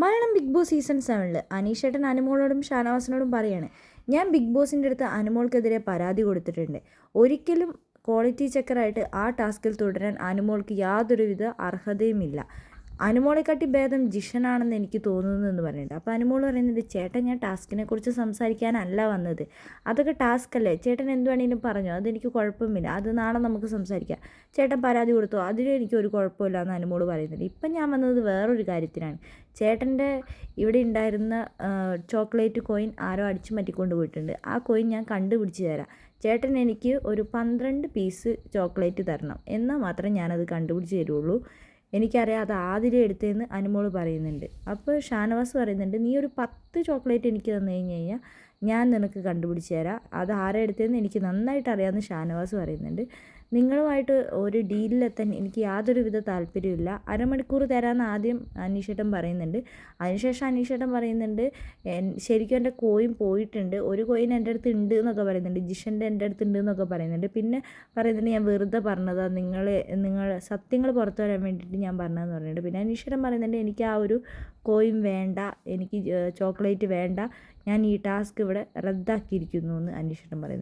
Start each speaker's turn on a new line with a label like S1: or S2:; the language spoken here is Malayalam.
S1: മലയാളം ബിഗ് ബോസ് സീസൺ സെവനിൽ അനീഷേട്ടൻ അനുമോളോടും ഷാനവാസിനോടും പറയാണ് ഞാൻ ബിഗ് ബോസിന്റെ അടുത്ത് അനുമോൾക്കെതിരെ പരാതി കൊടുത്തിട്ടുണ്ട്. ഒരിക്കലും ക്വാളിറ്റി ചെക്കറായിട്ട് ആ ടാസ്കിൽ തുടരാൻ അനുമോൾക്ക് യാതൊരുവിധ അർഹതയുമില്ല. അനുമോളെക്കാട്ടി ഭേദം ജിഷനാണെന്ന് എനിക്ക് തോന്നുന്നു എന്ന് പറയുന്നുണ്ട് അപ്പോൾ അനുമോൾ പറയുന്നത് ചേട്ടൻ ഞാൻ ടാസ്കിനെ കുറിച്ച് സംസാരിക്കാനല്ല വന്നത്. അതൊക്കെ ടാസ്ക് അല്ലേ? ചേട്ടൻ എന്ത് വേണമെങ്കിലും പറഞ്ഞു? അതെനിക്ക് കുഴപ്പമില്ല. അത് നാളെ നമുക്ക് സംസാരിക്കാം. ചേട്ടൻ പരാതി കൊടുത്തോ? അതിലും എനിക്ക് ഒരു കുഴപ്പമില്ല എന്ന് അനുമോൾ പറയുന്നുണ്ട്. ഇപ്പം ഞാൻ വന്നത് വേറൊരു കാര്യത്തിനാണ്. ചേട്ടന്റെ ഇവിടെ ഉണ്ടായിരുന്ന ചോക്ലേറ്റ് കോയിൻ ആരോ അടിച്ചു മാറ്റിക്കൊണ്ട് പോയിട്ടുണ്ട്. ആ കോയിൻ ഞാൻ കണ്ടുപിടിച്ച് തരാം. ചേട്ടൻ എനിക്ക് ഒരു പന്ത്രണ്ട് പീസ് ചോക്ലേറ്റ് തരണം. എന്നാൽ മാത്രമേ ഞാനത് കണ്ടുപിടിച്ച് തരുള്ളൂ. എനിക്കറിയാം അത് ആതിര എടുത്തതെന്ന് അനുമോൾ പറയുന്നുണ്ട്. അപ്പോൾ ഷാനവാസ് പറയുന്നുണ്ട് നീ ഒരു പത്ത് ചോക്ലേറ്റ് എനിക്ക് തന്നു കഴിഞ്ഞ് കഴിഞ്ഞാൽ ഞാൻ നിനക്ക് കണ്ടുപിടിച്ച് തരാം. അത് ആരെ എടുത്തതെന്ന് എനിക്ക് നന്നായിട്ട് അറിയാമെന്ന് ഷാനവാസ് പറയുന്നുണ്ട്. നിങ്ങളുമായിട്ട് ഒരു ഡീലിലെത്താൻ എനിക്ക് യാതൊരുവിധ താല്പര്യമില്ല അരമണിക്കൂർ തരാമെന്ന് ആദ്യം അനീഷേട്ടൻ പറയുന്നുണ്ട്. അതിനുശേഷം അനീഷേട്ടൻ പറയുന്നുണ്ട് ശരിക്കും എന്റെ കോയിൻ പോയിട്ടുണ്ട്. ഒരു കോയിൻ എന്റെ അടുത്ത് ഉണ്ട് എന്നൊക്കെ പറയുന്നുണ്ട്. ജിഷന്റെ എന്റെ അടുത്ത് ഉണ്ട് എന്നൊക്കെ പറയുന്നുണ്ട്. പിന്നെ പറയുന്നുണ്ട് ഞാൻ വെറുതെ പറഞ്ഞതാണ് നിങ്ങൾ നിങ്ങൾ സത്യങ്ങൾ പുറത്തു വരാൻ വേണ്ടിയിട്ട് ഞാൻ പറഞ്ഞതെന്ന് പറഞ്ഞിട്ട് പിന്നെ അനീഷേട്ടൻ പറയുന്നുണ്ട് എനിക്ക് ആ ഒരു കോയിൻ വേണ്ട. എനിക്ക് ചോക്ലേറ്റ് വേണ്ട. ഞാൻ ഈ ടാസ്ക് ഇവിടെ റദ്ദാക്കിയിരിക്കുന്നു എന്ന് അനീഷേട്ടൻ പറയുന്നു.